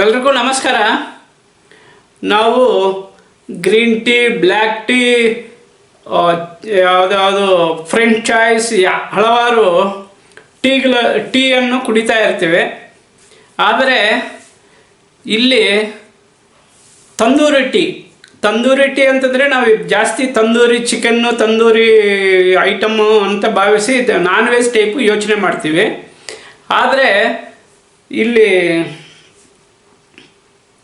ಎಲ್ರಿಗೂ ನಮಸ್ಕಾರ. ನಾವು ಗ್ರೀನ್ ಟೀ, ಬ್ಲ್ಯಾಕ್ ಟೀ ಯಾವುದ್ಯಾವುದು ಫ್ರೆಂಚ್ ಚಾಯ್ಸ್ ಹಲವಾರು ಟೀಗಳ, ಟೀಯನ್ನು ಕುಡಿತಾ ಇರ್ತೀವಿ. ಆದರೆ ಇಲ್ಲಿ ತಂದೂರಿ ಟೀ ತಂದೂರಿ ಟೀ ಅಂತಂದರೆ ನಾವು ಜಾಸ್ತಿ ತಂದೂರಿ ಚಿಕನ್ನು, ತಂದೂರಿ ಐಟಮ್ಮು ಅಂತ ಭಾವಿಸಿ ನಾನ್ ವೆಜ್ ಟೈಪು ಯೋಚನೆ ಮಾಡ್ತೀವಿ. ಆದರೆ ಇಲ್ಲಿ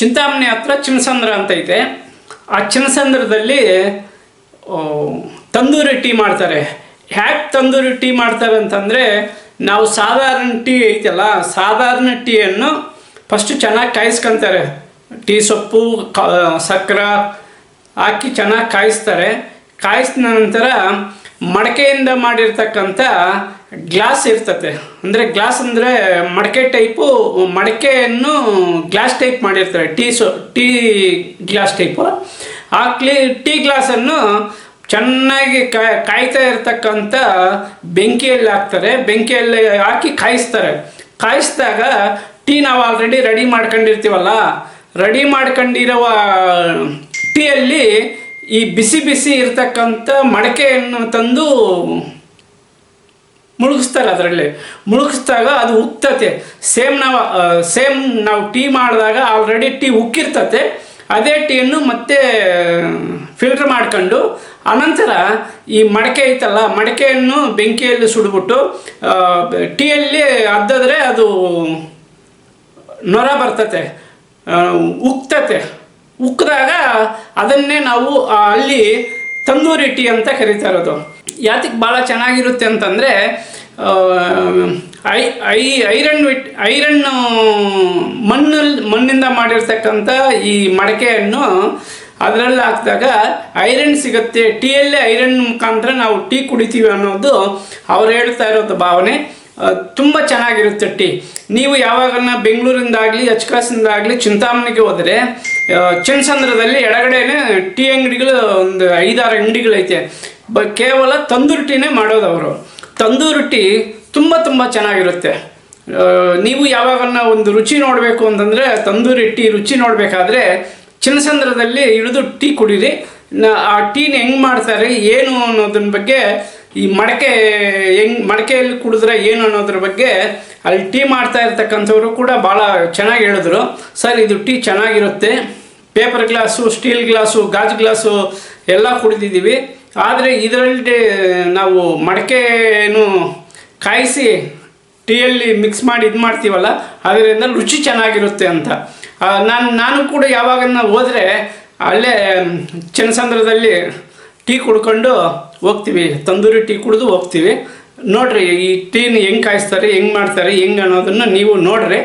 ಚಿಂತಾಮಣಿ ಹತ್ರ ಚಿನ್ನಸಂದ್ರ ಅಂತ ಐತೆ. ಆ ಚಿನ್ನಸಂದ್ರದಲ್ಲಿ ತಂದೂರಿ ಟೀ ಮಾಡ್ತಾರೆ. ಹ್ಯಾಕ್ ತಂದೂರಿ ಟೀ ಮಾಡ್ತಾರೆ ಅಂತಂದರೆ, ನಾವು ಸಾಧಾರಣ ಟೀ ಐತಲ್ಲ, ಸಾಧಾರಣ ಟೀಯನ್ನು ಫಸ್ಟು ಚೆನ್ನಾಗಿ ಕಾಯಿಸ್ಕೊಂತಾರೆ. ಟೀ ಸೊಪ್ಪು ಸಕ್ಕರೆ ಹಾಕಿ ಚೆನ್ನಾಗಿ ಕಾಯಿಸ್ತಾರೆ. ಕಾಯಿಸಿದ ನಂತರ ಮಡಕೆಯಿಂದ ಮಾಡಿರ್ತಕ್ಕಂಥ ಗ್ಲಾಸ್ ಇರ್ತತೆ. ಅಂದರೆ ಗ್ಲಾಸ್ ಅಂದರೆ ಮಡಕೆ ಟೈಪು, ಮಡಕೆಯನ್ನು ಗ್ಲಾಸ್ ಟೈಪ್ ಮಾಡಿರ್ತಾರೆ. Tea so, tea glass type. ಆ ಕ್ಲೀ, ಟೀ ಗ್ಲಾಸನ್ನು ಚೆನ್ನಾಗಿ ಕಾಯ್ ಕಾಯ್ತಾ ಇರ್ತಕ್ಕಂಥ ಬೆಂಕಿಯಲ್ಲಿ ಹಾಕ್ತಾರೆ. ಬೆಂಕಿಯಲ್ಲಿ ಹಾಕಿ ಕಾಯಿಸ್ತಾರೆ. ಕಾಯಿಸಿದಾಗ ಟೀ ನಾವು ಆಲ್ರೆಡಿ ರೆಡಿ ಮಾಡ್ಕೊಂಡಿರ್ತೀವಲ್ಲ ರೆಡಿ ಮಾಡ್ಕೊಂಡಿರುವ ಟೀಯಲ್ಲಿ ಈ ಬಿಸಿ ಬಿಸಿ ಇರ್ತಕ್ಕಂಥ ಮಡಕೆಯನ್ನು ತಂದು ಮುಳುಗಿಸ್ತಾರೆ ಅದರಲ್ಲಿ. ಮುಳುಗಿಸ್ದಾಗ ಅದು ಉಕ್ತತೆ ಸೇಮ್ ನಾವು ಸೇಮ್ ನಾವು ಟೀ ಮಾಡಿದಾಗ ಆಲ್ರೆಡಿ ಟೀ ಉಕ್ಕಿರ್ತತೆ. ಅದೇ ಟೀಯನ್ನು ಮತ್ತೆ ಫಿಲ್ಟರ್ ಮಾಡ್ಕೊಂಡು ಅನಂತರ ಈ ಮಡಕೆ ಐತಲ್ಲ, ಮಡಕೆಯನ್ನು ಬೆಂಕಿಯಲ್ಲಿ ಸುಡ್ಬಿಟ್ಟು ಟೀಯಲ್ಲಿ ಅದ್ದಿದ್ರೆ ಅದು ನೊರ ಬರ್ತತೆ ಉಕ್ತತೆ. ಉಕ್ಕಿದಾಗ ಅದನ್ನೇ ನಾವು ಅಲ್ಲಿ ತಂದೂರಿ ಟೀ ಅಂತ ಕರಿತಾ ಇರೋದು. ಯಾತಕ್ಕೆ ಭಾಳ ಚೆನ್ನಾಗಿರುತ್ತೆ ಅಂತಂದರೆ I I, iron with, iron ಮಣ್ಣಲ್ಲಿ ಮಣ್ಣಿಂದ ಮಾಡಿರ್ತಕ್ಕಂಥ ಈ ಮಡಕೆಯನ್ನು ಅದರಲ್ಲಿ ಹಾಕಿದಾಗ ಐರನ್ ಸಿಗುತ್ತೆ. ಟೀಯಲ್ಲೇ ಐರನ್ ಮುಖಾಂತರ ನಾವು ಟೀ ಕುಡಿತೀವಿ ಅನ್ನೋದು ಅವ್ರು ಹೇಳ್ತಾ ಇರೋದು ಭಾವನೆ. ತುಂಬ ಚೆನ್ನಾಗಿರುತ್ತೆ ಟೀ. ನೀವು ಯಾವಾಗನ್ನ ಬೆಂಗಳೂರಿಂದಾಗಲಿ, ಅಚ್ಕಾಸಿಂದಾಗಲಿ, ಚಿಂತಾಮಣಿಗೆ ಹೋದರೆ ಚಿನ್ಸಂದ್ರದಲ್ಲಿ ಎಡಗಡೆನೆ ಟೀ ಅಂಗಡಿಗಳು ಒಂದು ಐದಾರು ಅಂಗಡಿಗಳೈತೆ. ಬ, ಕೇವಲ ತಂದೂರಿ ಟೀನೇ ಮಾಡೋದು ಅವರು. ತಂದೂರಿ ಟೀ ತುಂಬ ತುಂಬ ಚೆನ್ನಾಗಿರುತ್ತೆ. ನೀವು ಯಾವಾಗನ್ನ ಒಂದು ರುಚಿ ನೋಡಬೇಕು ಅಂತಂದರೆ ತಂದೂರಿ ಟೀ ರುಚಿ ನೋಡಬೇಕಾದ್ರೆ ಚಿನ್ನಸಂದ್ರದಲ್ಲಿ ಇಳಿದು ಟೀ ಕುಡೀರಿ. ಆ ಟೀನ ಹೆಂಗೆ ಮಾಡ್ತಾರೆ, ಏನು ಅನ್ನೋದ್ರ ಬಗ್ಗೆ, ಈ ಮಡಕೆ ಹೆಂಗ್, ಮಡಕೆಯಲ್ಲಿ ಕುಡಿದ್ರೆ ಏನು ಅನ್ನೋದ್ರ ಬಗ್ಗೆ ಅಲ್ಲಿ ಟೀ ಮಾಡ್ತಾ ಇರ್ತಕ್ಕಂಥವ್ರು ಕೂಡ ಭಾಳ ಚೆನ್ನಾಗಿ ಹೇಳಿದ್ರು. ಸರ್, ಇದು ಟೀ ಚೆನ್ನಾಗಿರುತ್ತೆ. ಪೇಪರ್ ಗ್ಲಾಸು, ಸ್ಟೀಲ್ ಗ್ಲಾಸು, ಗಾಜು ಗ್ಲಾಸು ಎಲ್ಲ ಕುಡಿದಿದ್ದೀವಿ. ಆದರೆ ಇದರಲ್ಲಿ ನಾವು ಮಡಕೆನು ಕಾಯಿಸಿ ಟೀಯಲ್ಲಿ ಮಿಕ್ಸ್ ಮಾಡಿ ಇದು ಮಾಡ್ತೀವಲ್ಲ, ಅದರಿಂದ ರುಚಿ ಚೆನ್ನಾಗಿರುತ್ತೆ ಅಂತ. ನಾನು ನಾನು ಕೂಡ ಯಾವಾಗ ಹೋದರೆ ಅಲ್ಲೇ ಚನ್ನಸಂದ್ರದಲ್ಲಿ ಟೀ ಕುಡ್ಕೊಂಡು ಹೋಗ್ತೀವಿ. ತಂದೂರಿ ಟೀ ಕುಡಿದು ಹೋಗ್ತೀವಿ. ನೋಡ್ರಿ ಈ ಟೀನ ಹೆಂಗೆ ಕಾಯಿಸ್ತಾರೆ, ಹೆಂಗೆ ಮಾಡ್ತಾರೆ, ಹೆಂಗೆ ಅನ್ನೋದನ್ನು ನೀವು ನೋಡ್ರಿ.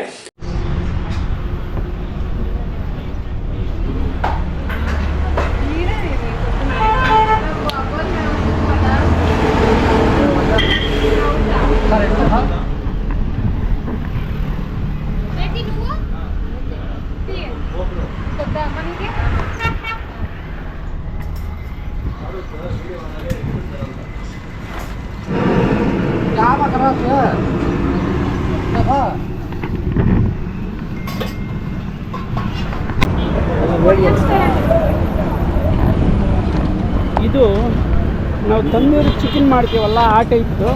ತಂದೂರಿ ಚಿಕನ್ ಮಾಡ್ತೀವಲ್ಲ, ಆ ಟೈಪ್ದು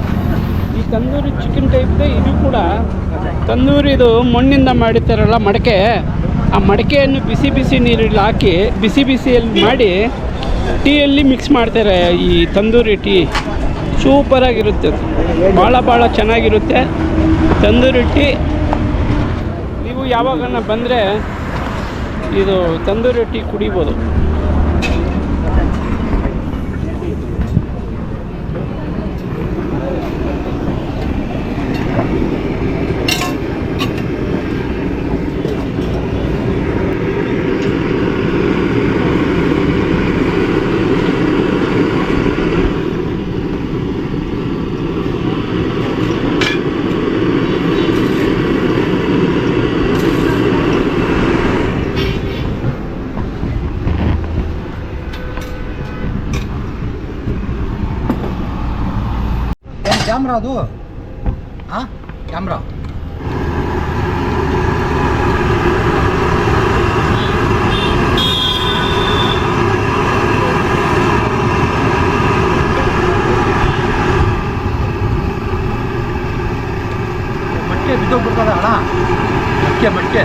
ಈ ತಂದೂರಿ ಚಿಕನ್ ಟೈಪ್ದು ಇದು ಕೂಡ ತಂದೂರಿದು ಮಣ್ಣಿಂದ ಮಾಡಿರ್ತಾರಲ್ಲ ಮಡಕೆ. ಆ ಮಡಕೆಯನ್ನು ಬಿಸಿ ಬಿಸಿ ನೀರಲ್ಲಿ ಹಾಕಿ, ಬಿಸಿ ಬಿಸಿಯಲ್ಲಿ ಮಾಡಿ ಟೀಯಲ್ಲಿ ಮಿಕ್ಸ್ ಮಾಡ್ತಾರೆ ಈ ತಂದೂರಿ ಟೀ. ಸೂಪರಾಗಿರುತ್ತೆ ಭಾಳ ಭಾಳ ಚೆನ್ನಾಗಿರುತ್ತೆ ತಂದೂರಿ ಟೀ. ನೀವು ಯಾವಾಗನ ಬಂದರೆ ಇದು ತಂದೂರಿ ಟೀ ಕುಡಿಬೋದು ಏನು ಕ್ಯಾಮ್ರಾ ಅದು? ಹಾಂ ಕ್ಯಾಮ್ರಾ ಮಡಿಕೆ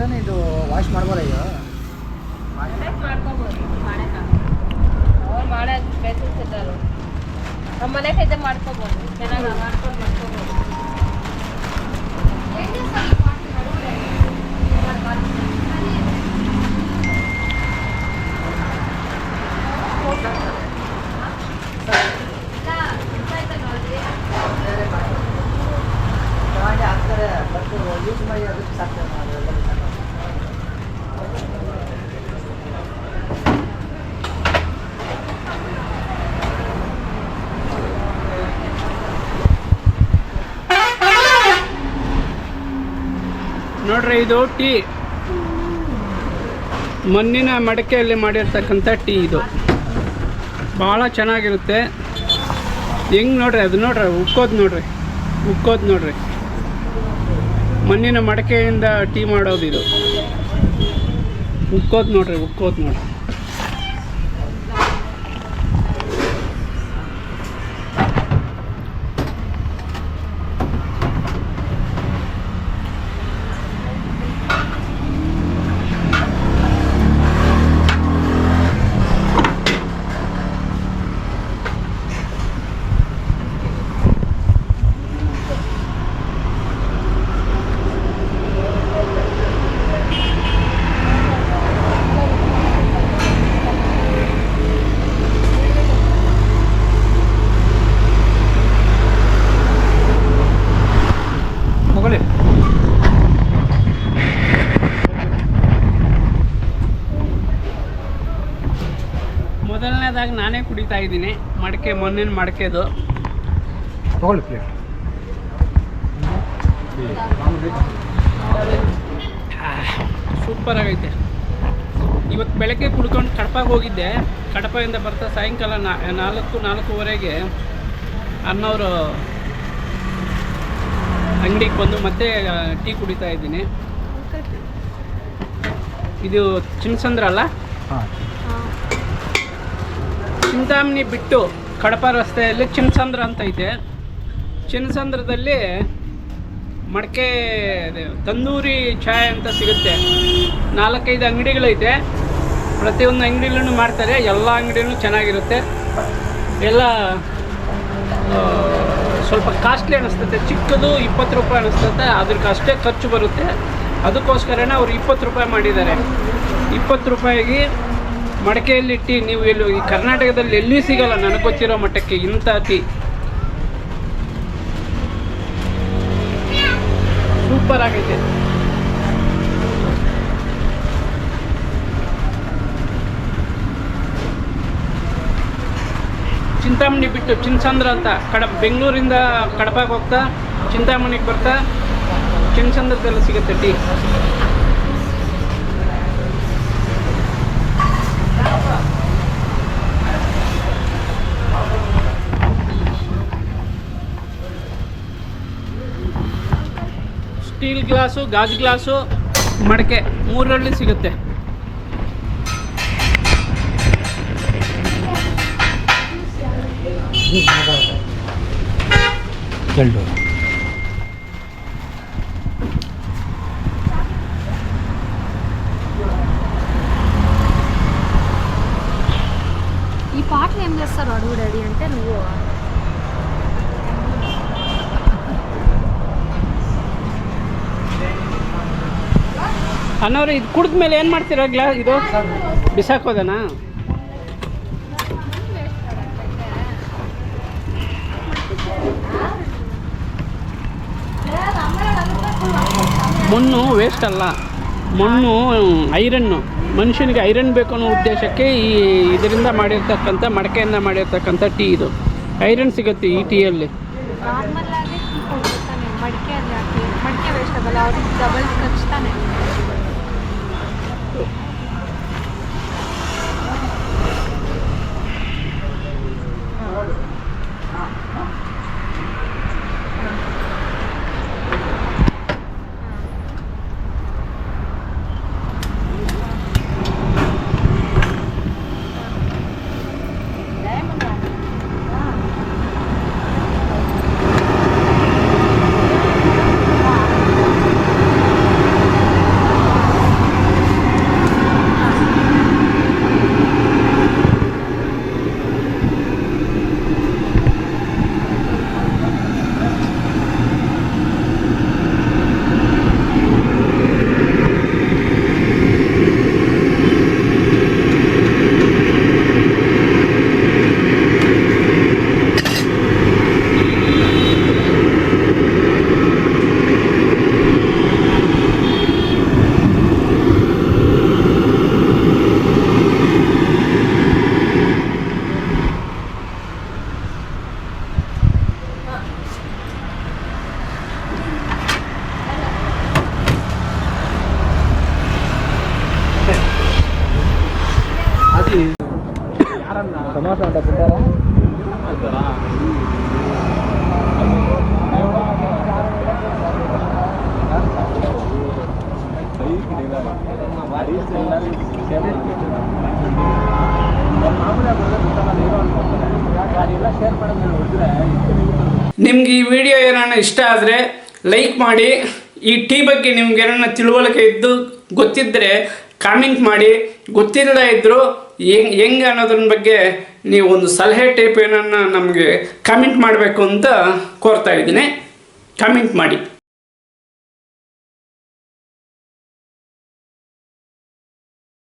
ಏನು ಇದು ವಾಶ್ ಮಾಡ್ಬೋದ ಬೇಸಿರ್ತಿದ್ದಲ್ಲ ನಮ್ಮ ಮನೆ ಇದೆ ಮಾಡ್ಕೋಬೋದು ಚೆನ್ನಾಗಿ ಮಾಡ್ಕೊಂಡು ಮಾಡ್ಕೋಬೋದು ಯೂಸ್ ಮಾಡಿ, ಅದಕ್ಕೆ ಸಾಕ್ತಾರೆ ಅದೆಲ್ಲ ಸಾಕು. ನೋಡ್ರಿ, ಇದು ಟೀ. ಮಣ್ಣಿನ ಮಡಕೆಯಲ್ಲಿ ಮಾಡಿರ್ತಕ್ಕಂಥ ಟೀ ಇದು. ಭಾಳ ಚೆನ್ನಾಗಿರುತ್ತೆ. ಹೆಂಗೆ ನೋಡ್ರಿ, ಅದು ನೋಡ್ರಿ, ಉಕ್ಕೋದು ನೋಡ್ರಿ ಉಕ್ಕೋದು ನೋಡ್ರಿ. ಮಣ್ಣಿನ ಮಡಕೆಯಿಂದ ಟೀ ಮಾಡೋದು ಇದು. ಉಕ್ಕೋದು ನೋಡ್ರಿ ಉಕ್ಕೋತ್ ನೋಡ್ರಿ ತಗೊಳ್ಳಿ ಮೊದಲನೇದಾಗಿ ಕುಡಿತಾ ಇದ್ದೀನಿ. ಮಡಕೆ ಮೊನ್ನೆ ಮಡಕೆದು. ತಗೊಳ್ಳಿ ಪ್ಲೇಟ್ ಸೂಪರ್ ಆಗೈತೆ. ಇವತ್ತು ಬೆಳಗ್ಗೆ ಕುಡ್ಕೊಂಡು ಕಡಪಾಗೆ ಹೋಗಿದ್ದೆ. ಕಡಪದಿಂದ ಬರ್ತಾ ಸಾಯಂಕಾಲ ನಾ ನಾಲ್ಕು ನಾಲ್ಕೂವರೆಗೆ ಅನ್ನೋರು ಅಂಗಡಿಗೆ ಬಂದು ಮತ್ತೆ ಟೀ ಕುಡಿತಾ ಇದ್ದೀನಿ. ಇದು ಚಿನ್ಸಂದ್ರ ಅಲ್ಲ? ಹಾಂ. ಚಿಂತಾಮಣಿ ಬಿಟ್ಟು ಕಡಪ ರಸ್ತೆಯಲ್ಲಿ ಚಿನ್ಸಂದ್ರ ಅಂತ ಐತೆ. ಚಿನ್ಸಂದ್ರದಲ್ಲಿ ಮಡಕೆ ತಂದೂರಿ ಚಾಯ್ ಅಂತ ಸಿಗುತ್ತೆ. ನಾಲ್ಕೈದು ಅಂಗಡಿಗಳೈತೆ. ಪ್ರತಿಯೊಂದು ಅಂಗಡಿಲೂ ಮಾಡ್ತಾರೆ. ಎಲ್ಲ ಅಂಗಡಿನೂ ಚೆನ್ನಾಗಿರುತ್ತೆ. ಎಲ್ಲ ಸ್ವಲ್ಪ ಕಾಸ್ಟ್ಲಿ ಅನ್ನಿಸ್ತದೆ ಚಿಕ್ಕದು ಇಪ್ಪತ್ತು ರೂಪಾಯಿ ಅನ್ನಿಸ್ತದೆ ಅದಕ್ಕೆ ಅಷ್ಟೇ ಖರ್ಚು ಬರುತ್ತೆ. ಅದಕ್ಕೋಸ್ಕರನೇ ಅವರು ಇಪ್ಪತ್ತು ರೂಪಾಯಿ ಮಾಡಿದ್ದಾರೆ. ಇಪ್ಪತ್ತು ರೂಪಾಯಿಗೆ ಮಡಕೆಯಲ್ಲಿ ಟೀ ನೀವು ಎಲ್ಲೂ ಈ ಕರ್ನಾಟಕದಲ್ಲಿ ಎಲ್ಲಿ ಸಿಗಲ್ಲ ನನಗೆ ಗೊತ್ತಿರೋ ಮಟ್ಟಕ್ಕೆ ಇಂಥ ಟೀ ಸೂಪರ್ ಆಗೈತೆ. ಚಿಂತಾಮಣಿ ಬಿಟ್ಟು ಚಿನ್ಸಂದ್ರ ಅಂತ ಕಡ ಬೆಂಗಳೂರಿಂದ ಕಡಪಕ್ಕೆ ಹೋಗ್ತಾ ಚಿಂತಾಮಣಿಗೆ ಬರ್ತಾ ಚಿನ್ಸಂದ್ರದಲ್ಲಿ ಸಿಗುತ್ತೆ ಟೀ. ಸ್ಟೀಲ್ ಗ್ಲಾಸು ಗಾಜು ಗ್ಲಾಸು ಮಡಕೆ ಮೂರರಲ್ಲಿ ಸಿಗುತ್ತೆ ಚೆಲ್ಡು ఈ పాటలు ఏం చేస్తారు అడుగు డాడీ అంటే నువ్వు ಅನ್ನೋರು ಇದು ಕುಡಿದ ಮೇಲೆ ಏನು ಮಾಡ್ತೀರಾ ಗ್ಲಾಸ್ ಇದು? ಬಿಸಾಕೋದನಾ? ಮಣ್ಣು ವೇಸ್ಟ್ ಅಲ್ಲ. ಮಣ್ಣು, ಐರನ್ನು. ಮನುಷ್ಯನಿಗೆ ಐರನ್ ಬೇಕು ಅನ್ನೋ ಉದ್ದೇಶಕ್ಕೆ ಈ ಇದರಿಂದ ಮಾಡಿರ್ತಕ್ಕಂಥ ಮಡಕೆಯಿಂದ ಮಾಡಿರ್ತಕ್ಕಂಥ ಟೀ ಇದು. ಐರನ್ ಸಿಗುತ್ತೆ ಈ ಟೀಯಲ್ಲಿ. ಡಬಲ್ ಖರ್ಚು ಅಂತ ನಿಮ್ಗೆ ಈ ವಿಡಿಯೋ ಏನಾನ ಇಷ್ಟ ಆದರೆ ಲೈಕ್ ಮಾಡಿ, ಈ ಟೀ ಬಗ್ಗೆ ನಿಮ್ಗೆ ಏನಾನ ತಿಳುವಳಿಕೆ ಇದ್ದು ಗೊತ್ತಿದ್ದರೆ ಕಾಮೆಂಟ್ ಮಾಡಿ. ಗೊತ್ತಿಲ್ಲದೆ ಇದ್ದರೂ ಹೆಂಗ್, ಹೆಂಗೆ ಅನ್ನೋದ್ರ ಬಗ್ಗೆ ನೀವು ಒಂದು ಸಲಹೆ ಟೈಪ್ ಏನನ್ನು ನಮಗೆ ಕಾಮೆಂಟ್ ಮಾಡಬೇಕು ಅಂತ ಕೋರ್ತಾ ಇದ್ದೀನಿ. ಕಾಮೆಂಟ್ ಮಾಡಿ.